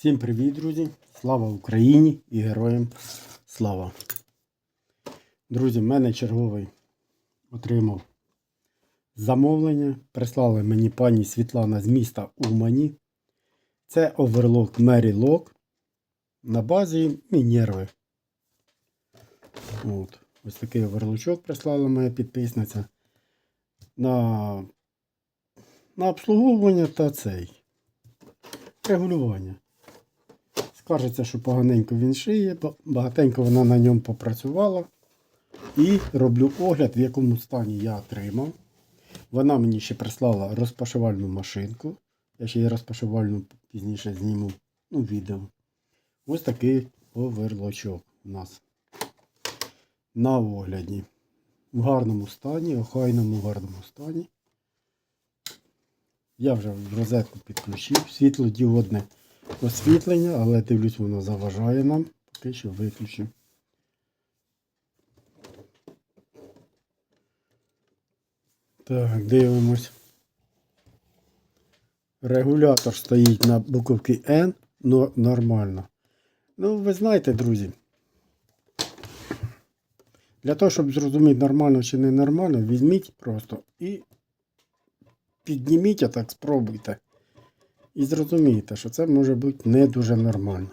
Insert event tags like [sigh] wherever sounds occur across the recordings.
Всім привіт, друзі! Слава Україні і героям слава! Друзі, в мене черговий отримав замовлення. Прислали мені пані Світлана з міста Умані. Це оверлок Lock на базі Мінерви. От. Ось такий оверлочок прислала моя підписниця. На, на обслуговування та цей регулювання. Скажеться, що поганенько він шиє, ба- багатенько вона на ньому попрацювала. І роблю огляд, в якому стані я отримав. Вона мені ще прислала розпашивальну машинку. Я ще її розпашивальну пізніше зніму ну, відео. Ось такий оверлочок у нас на огляді. В гарному стані, охайному гарному стані. Я вже в розетку підключив світлодіодне освітлення, але дивлюсь, воно заважає нам. Поки що виключив. Так, дивимось. Регулятор стоїть на буковці N, но нормально. Ну, ви знаєте, друзі. Для того, щоб зрозуміти, нормально чи не нормально, візьміть просто і підніміть, а так спробуйте. І зрозумієте, що це може бути не дуже нормально.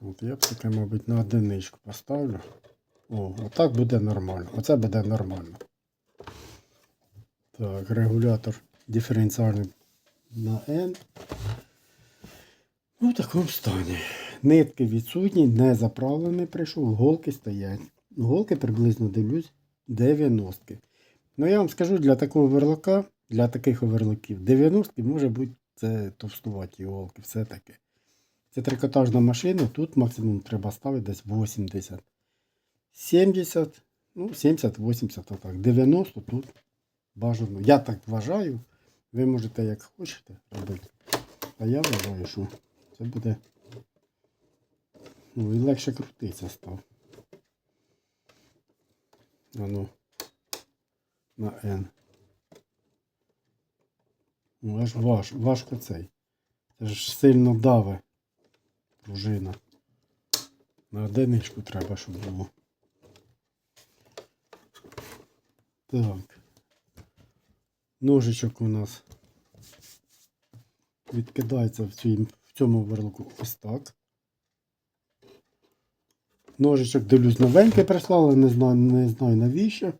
От я б таке, мабуть, на одиничку поставлю. О, отак буде нормально. Оце буде нормально. Так, регулятор диференціальний на N. Ну, в такому стані. Нитки відсутні, не заправлений прийшов, голки стоять. Голки приблизно дивлюсь 90. Ну, я вам скажу, для такого верлока, для таких оверлоків, 90 може бути це товстуваті голки, все таке. Це трикотажна машина, тут максимум треба ставити десь 80. 70, ну, 70-80, отак. 90 тут бажано. Я так вважаю. Ви можете як хочете робити. А я вважаю, що це буде. Ну, і легше крутиться став. Ану. На N. Ну, аж важ, важко цей. Це ж сильно даве пружина. На одиничку треба, щоб було. Так. Ножичок у нас відкидається в, цій, в цьому верлику ось так. Ножичок дивлюсь новенький прислали, не знаю, не знаю навіщо.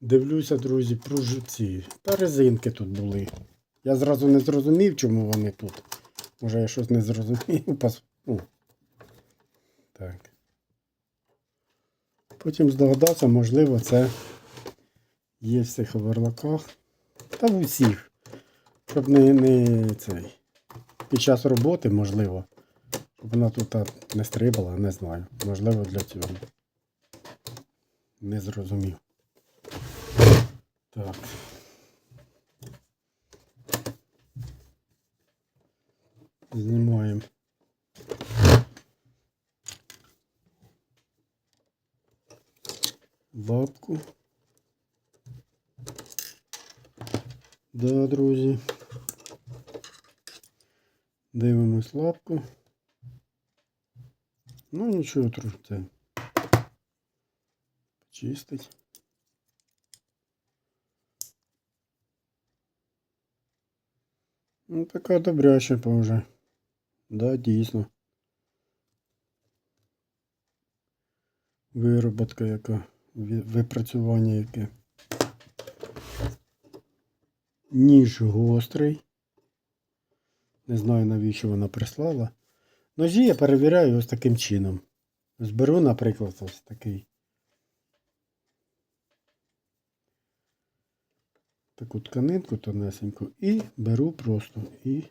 Дивлюся, друзі, пружиці. Та резинки тут були. Я зразу не зрозумів, чому вони тут. Може я щось не зрозумів. [laughs] Пос- Так. Потім здогадався, можливо, це є в цих оверлоках. Та в усіх. Щоб не, не цей. Під час роботи, можливо. Щоб вона тут не стрибала, не знаю. Можливо, для цього. Не зрозумів. Так. Знімаємо. Лапку. Да, друзі. Дивимось лапку. Ну нічого це. Почистить. Ну, така добряча вже. Да, дійсно. Вироботка яка, випрацювання яке. Ніж гострий. Не знаю навіщо вона прислала. Ножі я перевіряю ось таким чином. Зберу, наприклад, ось такий. Таку тканинку тонесеньку і беру просто і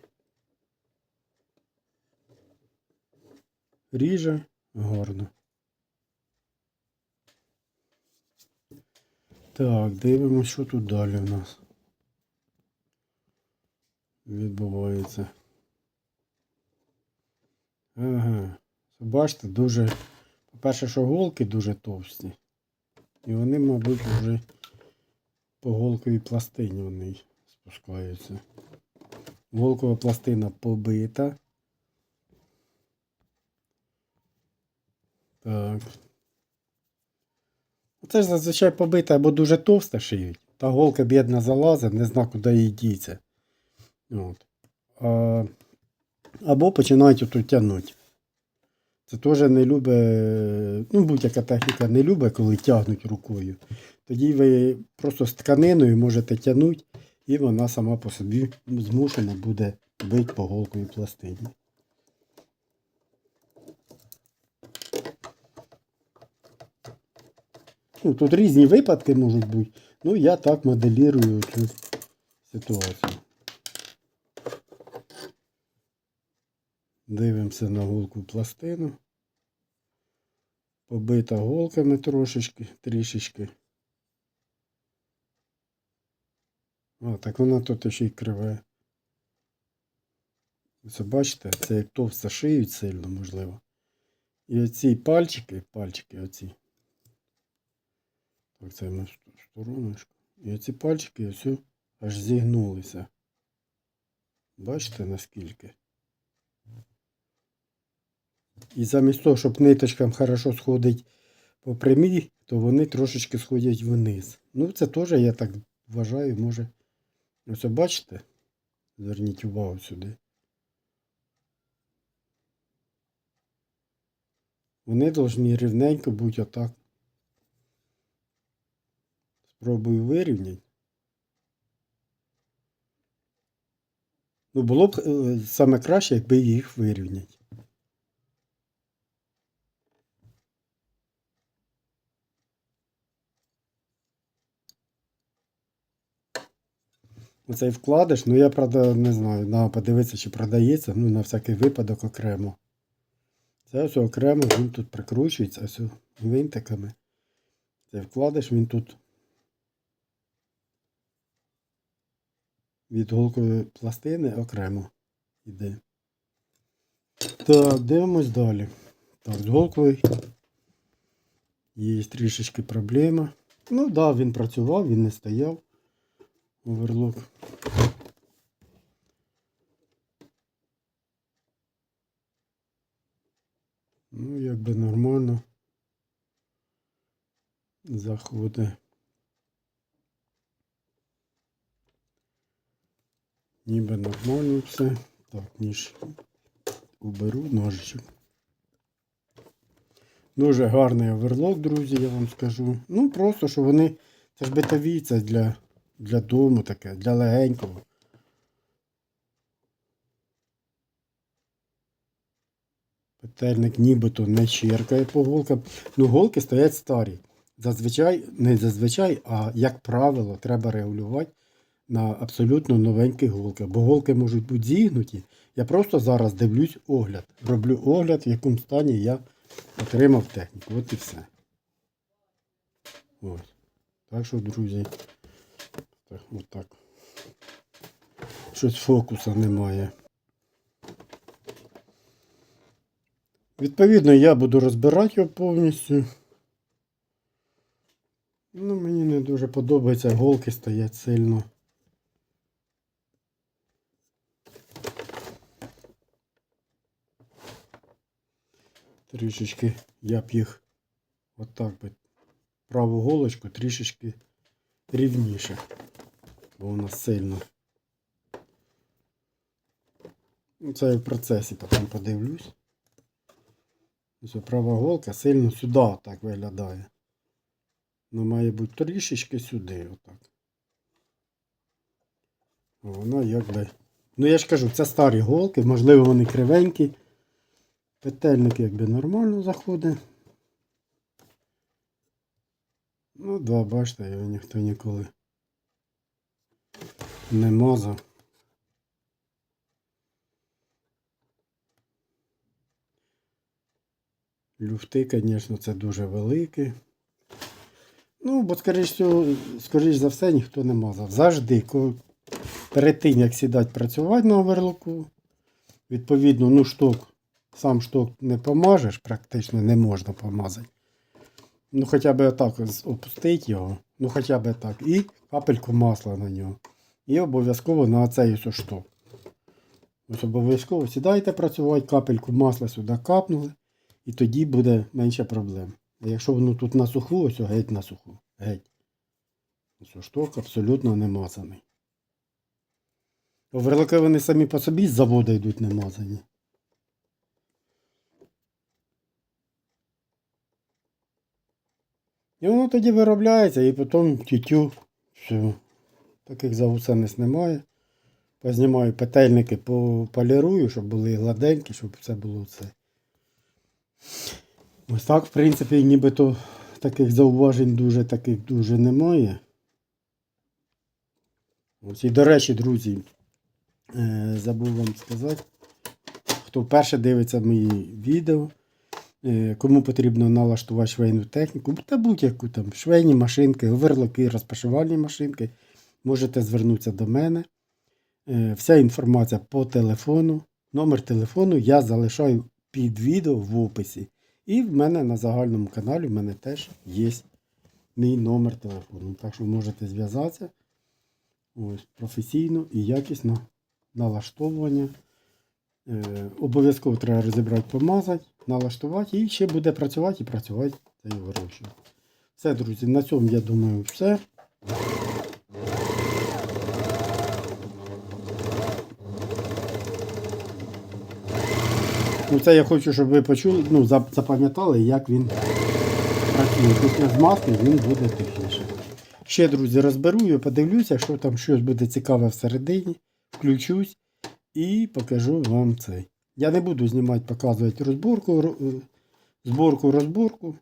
ріже гарно. Так, дивимося, що тут далі в нас відбувається. Ага. Бачите, дуже. По-перше, що голки дуже товсті. І вони, мабуть, вже по голковій пластині вони спускаються. Голкова пластина побита. Так. Це ж зазвичай побита або дуже товста шиють. Та голка бідна залазить, не зна, куди їй діться. От. А, або починають отут тягнути. Це теж не любить, ну будь-яка техніка не любить, коли тягнуть рукою. Тоді ви просто з тканиною можете тягнути, і вона сама по собі змушена буде бити по голковій пластині. Ну, тут різні випадки можуть бути. Ну, я так моделірую цю ситуацію. Дивимося на голку пластину. Побита голками трошечки, трішечки. А, так вона тут ще й криве. Це бачите, це як товсто шиють сильно, можливо. І оці пальчики, пальчики оці. Так, це ми стороночку. І оці пальчики ось аж зігнулися. Бачите наскільки? І замість того, щоб ниточкам хорошо сходить по прямій, то вони трошечки сходять вниз. Ну, це теж, я так вважаю, може. Ось бачите? Зверніть увагу сюди. Вони повинні рівненько бути отак. Спробую вирівняти. Ну, було б е, саме краще, якби їх вирівняти. Оцей вкладиш, ну я правда не знаю, на подивитися, чи продається, ну на всякий випадок окремо. Це все окремо, він тут прикручується, ось гвинтиками. Цей вкладиш, він тут від голкової пластини окремо йде. Так, дивимось далі. Так, з голковою є трішечки проблема. Ну так, да, він працював, він не стояв. Оверлок. Ну, якби нормально. Заходить. Ніби нормально все. Так, ніж уберу ножичок. Дуже гарний оверлок, друзі, я вам скажу. Ну, просто, що вони. Це ж битові, це для, для дому таке, для легенького. Петельник нібито не черкає по голкам. Ну, голки стоять старі. Зазвичай, не зазвичай, а як правило, треба регулювати на абсолютно новенькі голки. Бо голки можуть бути зігнуті. Я просто зараз дивлюсь огляд. Роблю огляд, в якому стані я отримав техніку. От і все. Ось. Так що, друзі, так, отак. Щось фокуса немає. Відповідно, я буду розбирати його повністю. Ну, мені не дуже подобається, голки стоять сильно. Трішечки я б їх отак би праву голочку трішечки рівніше, бо вона сильно. Ну, Це я в процесі потім подивлюсь. Ось права голка сильно сюди так виглядає. Ну, має бути трішечки сюди, отак. Вона якби. Ну я ж кажу, це старі голки, можливо, вони кривенькі. Петельник якби нормально заходить. Ну да, бачите, його ніхто ніколи мазав. Люфти, звісно, це дуже великі. Ну, бо, скоріш, скоріш за все, ніхто не мазав. Завжди, коли перед тим, як сідати працювати на оверлоку, відповідно, ну, шток, сам шток не помажеш, практично не можна помазати. Ну, хоча б отак опустити його, ну хоча б так. І капельку масла на нього. І обов'язково на цей ось шток. Ось обов'язково сідайте працювати, капельку масла сюди капнули, і тоді буде менше проблем. А якщо воно тут на суху, ось геть на суху. Геть. Ось шток абсолютно не мазаний. Оверлоки вони самі по собі з заводу йдуть не мазані. І воно тоді виробляється, і потім тютю. Все. Таких загусениць немає. Познімаю петельники, пополірую, щоб були гладенькі, щоб все було це. Ось так, в принципі, нібито таких зауважень дуже таких дуже немає. Ось і до речі, друзі, е, забув вам сказати, хто вперше дивиться мої відео, кому потрібно налаштувати швейну техніку, та будь-яку там швейні машинки, оверлоки, розпашивальні машинки, можете звернутися до мене. Е, Вся інформація по телефону. Номер телефону я залишаю під відео в описі. І в мене на загальному каналі в мене теж є мій номер телефону. Так що можете зв'язатися професійно і якісно налаштовування. Е, обов'язково треба розібрати, помазати, налаштувати і ще буде працювати і працювати цей гроші. Все, друзі, на цьому я думаю все. Ну, я хочу, щоб ви почули, ну, запам'ятали, як він працює. Після змазки він буде тихіше. Ще, друзі, розберу і подивлюся, що там щось буде цікаве всередині. Включусь і покажу вам цей. Я не буду знімати, показувати розборку, е, зборку, розборку.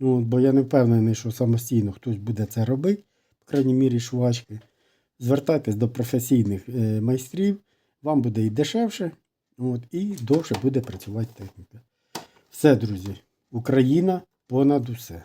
Ну, бо я не впевнений, що самостійно хтось буде це робити, по крайній мірі швачки. Звертайтесь до професійних е, майстрів, вам буде і дешевше, от, і довше буде працювати техніка. Все, друзі, Україна понад усе.